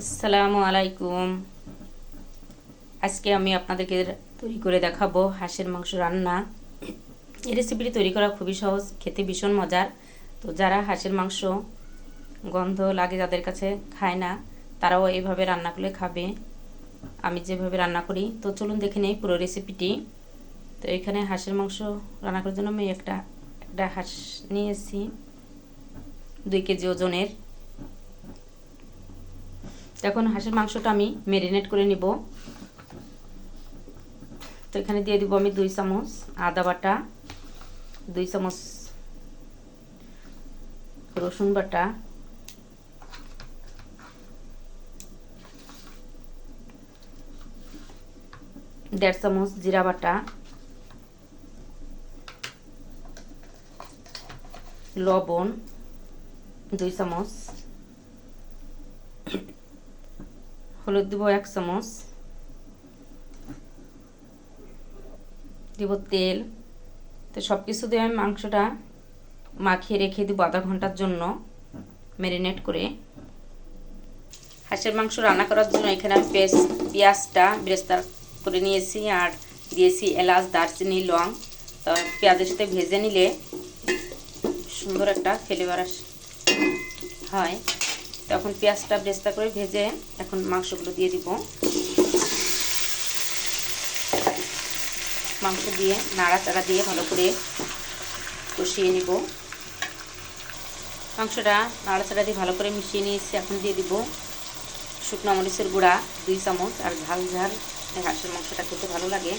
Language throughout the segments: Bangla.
আসসালামু আলাইকুম। আজকে আমি আপনাদেরকে তৈরি করে দেখাবো হাঁসের মাংস রান্না। এই রেসিপিটি তৈরি করা খুবই সহজ, খেতে ভীষণ মজার। তো যারা হাঁসের মাংস গন্ধ লাগে যাদের কাছে খায় না, তারাও এইভাবে রান্না করলে খাবে। আমি যেভাবে রান্না করি, তো চলুন দেখে নেই পুরো রেসিপিটি তো এখানে হাঁসের মাংস রান্না করার জন্য আমি একটা একটা হাঁস নিয়েছি দুই কেজি ওজনের। এখন হাঁসের মাংসটা আমি ম্যারিনেট করে নিব। তো এখানে দিয়ে দিব আমি দুই চামচ আদা বাটা, দুই চামচ রসুন বাটা, দেড় চামচ জিরা বাটা, লবণ, দুই চামচ হলুদ দিব এক চামচ। দিব তেল। তো সব কিছু দিয়ে আমি মাংসটা মাখিয়ে রেখে দিব আধা ঘণ্টার জন্য ম্যারিনেট করে। হাঁসের মাংস রান্না করার জন্য এখানে আমি পেস্ট, পেঁয়াজটা বেরেস্তা করে নিয়েছি আর দিয়েছি এলাচ, দারচিনি, লং। তো পেঁয়াজের সাথে ভেজে নিলে সুন্দর একটা ফ্লেভার হয়। তখন পেঁয়াজটা বেস্তা করে ভেজে এখন মাংসগুলো দিয়ে দিব। মাংস দিয়ে নাড়াচাড়া দিয়ে ভালো করে কষিয়ে নিব। মাংসটা নাড়াচাড়া দিয়ে ভালো করে মিশিয়ে নিয়েছি, এখন দিয়ে দিব শুকনো মরিচের গুঁড়া দুই চামচ আর ঝাল ঝাল হাঁসের মাংসটা খেতে ভালো লাগে।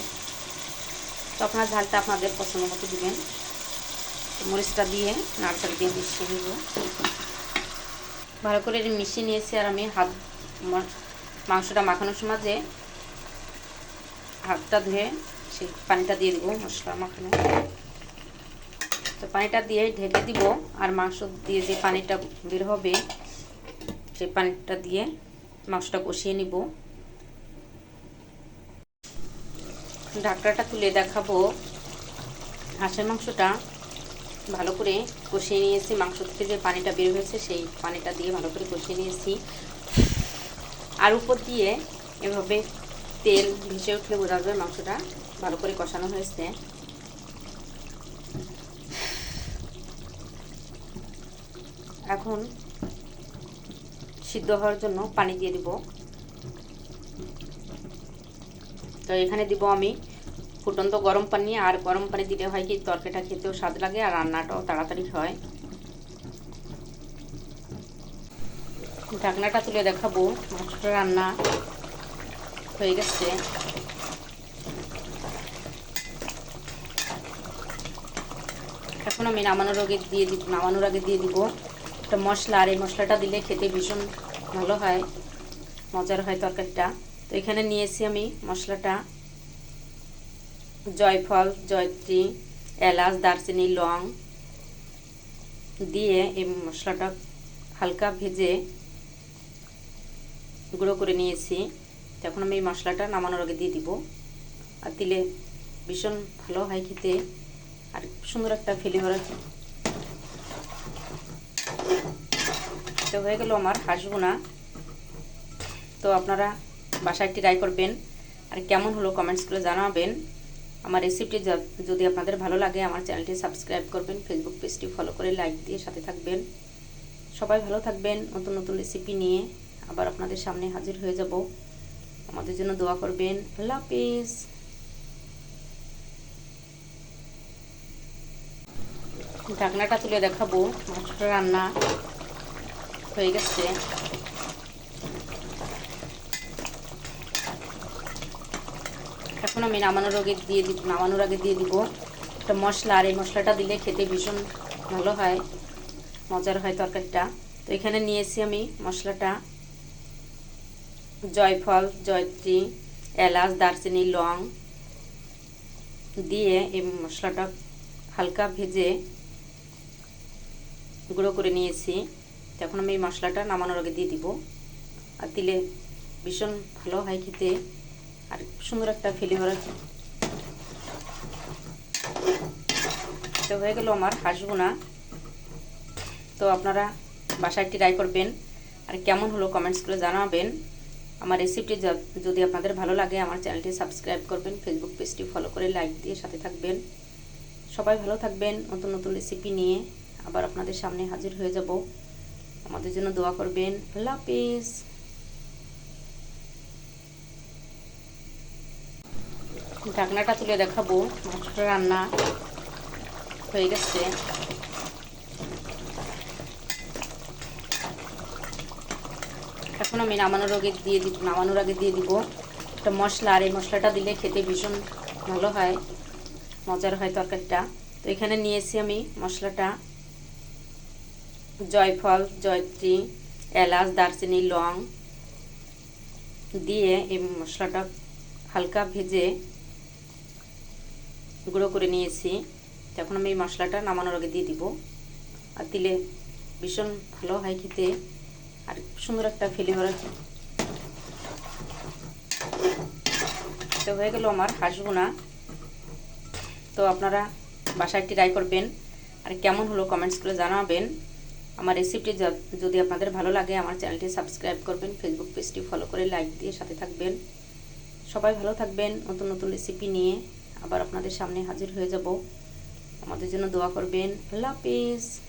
তো আপনার ঝালটা আপনাদের পছন্দ মতো দিবেন। মরিচটা দিয়ে নাড়াচাড়া দিয়ে মিশিয়ে নিব। ভালো করে মিশিয়ে নিয়েছি আর আমি হাত মাংসটা মাখানোর সময় যে হাতটা ধুয়ে সেই পানিটা দিয়ে দিব, মশলা মাখানো। তো পানিটা দিয়ে ঢেকে দিব আর মাংস দিয়ে যে পানিটা বের হবে সেই পানিটা দিয়ে মাংসটা কষিয়ে নিব। ঢাকনাটা তুলে দেখাবো। হাঁসের মাংসটা ভালো করে কষিয়ে নিয়েছি। মাংস থেকে যে পানিটা বের হয়েছে, সেই পানিটা দিয়ে ভালো করে কষিয়ে নিয়েছি। আর উপর দিয়ে এভাবে তেল ভেসে উঠলে বোঝা যাবে মাংসটা ভালো করে কষানো হয়েছে। এখন সিদ্ধ হওয়ার জন্য পানি দিয়ে দিব। তো এখানে দিব আমি ফুটন্ত গরম পানি আর গরম পানি দিলে হয় কি তরকারিটা খেতেও স্বাদ লাগে আর রান্নাটাও তাড়াতাড়ি হয়। ঢাকনাটা তুলে দেখাবো মাংসটা রান্না হয়ে গেছে। এখন আমি নামানোর আগে দিয়ে দিব, নামানোর আগে দিয়ে দিব একটা মশলা, আর এই মশলাটা দিলে খেতে ভীষণ ভালো হয়, মজার হয় তরকারিটা। তো এখানে নিয়েছি আমি মশলাটা। জয়ফল, জয়ত্রী, এলাচ, দারচিনি, লং দিয়ে এই মশলাটা হালকা ভেজে গুঁড়ো করে নিয়েছি। তখন আমি এই মশলাটা নামানোর আগে দিয়ে দিব। আর দিলে ভীষণ ভালো হয় খেতে। আর সুন্দর একটা ফ্লেভার তো হয়ে গেল আমার হাঁসবোনা তো আপনারা বাসায় ট্রাই করবেন। আর কেমন হলো কমেন্টস করে জানাবেন। আমার রেসিপিটি যদি আপনাদের ভালো লাগে, আমার চ্যানেলটি সাবস্ক্রাইব করবেন ফেসবুক পেজটি ফলো করে লাইক দিয়ে সাথে থাকবেন। সবাই ভালো থাকবেন, নতুন নতুন রেসিপি নিয়ে আবার আপনাদের সামনে হাজির হয়ে যাব। আমাদের জন্য দোয়া করবেন। আল্লাহ হাফিজ। ঢাকনাটা তুলে দেখাবো। মাংসটা রান্না হয়ে গেছে। এখন আমি নামানোর আগে দিয়ে দিব, নামানোর আগে দিয়ে দিব একটা মশলা, আর এই মশলাটা দিলে খেতে ভীষণ ভালো হয়, মজার হয় তরকারিটা। তো এখানে নিয়েছি আমি মশলাটা, জয়ফল, জয়ত্রী, এলাচ, দারচিনি, লং দিয়ে এই মশলাটা হালকা ভেজে গুঁড়ো করে নিয়েছি। তখন আমি এই মশলাটা নামানোর আগে দিয়ে দিব, আর দিলে ভীষণ ভালো হয় খেতে। আর সুন্দর একটা ফ্লেভার আছে তো হয়ে গেল আমার হাঁসবোনা। তো আপনারা বাসায় ট্রাই করবেন। আর কেমন হলো কমেন্টস করে জানাবেন। আমার রেসিপিটি যদি আপনাদের ভালো লাগে, আমার চ্যানেলটি সাবস্ক্রাইব করবেন ফেসবুক পেজটি ফলো করে লাইক দিয়ে সাথে থাকবেন। সবাই ভালো থাকবেন, নতুন নতুন রেসিপি নিয়ে আবার আপনাদের সামনে হাজির হয়ে যাব। আমাদের জন্য দোয়া করবেন। আল্লাহ হাফিজ। ঢাকনাটা তুলে দেখাবো। মাংসটা রান্না হয়ে গেছে। এখন আমি নামানোর আগে দিয়ে দিব নামানোর আগে দিয়ে দিব একটা মশলা। আর এই মশলাটা দিলে খেতে ভীষণ ভালো হয়। মজার হয় তরকারিটা। তো এখানে নিয়েছি আমি মশলাটা। জয়ফল, জয়ত্রী, এলাচ, দারচিনি, লং দিয়ে এই মশলাটা হালকা ভেজে গুঁড়ো করে নিয়েছি। তখন আমি এই মশলাটা নামানোর আগে দিয়ে দিব। আর দিলে ভীষণ ভালো হয় খেতে। আর সুন্দর একটা ফ্লেভার তো হয়ে গেল আমার হাঁসবোনা তো আপনারা বাসায় ট্রাই করবেন। আর কেমন হলো কমেন্টস করে জানাবেন। আমার রেসিপিটি যদি আপনাদের ভালো লাগে, আমার চ্যানেলটি সাবস্ক্রাইব করবেন। ফেসবুক পেজটি ফলো করে লাইক দিয়ে সাথে থাকবেন। সবাই ভালো থাকবেন। নতুন নতুন রেসিপি নিয়ে। আবার আপনাদের সামনে হাজির হয়ে যাব। আমাদের জন্য দোয়া করবেন। আল্লাহ হাফিজ।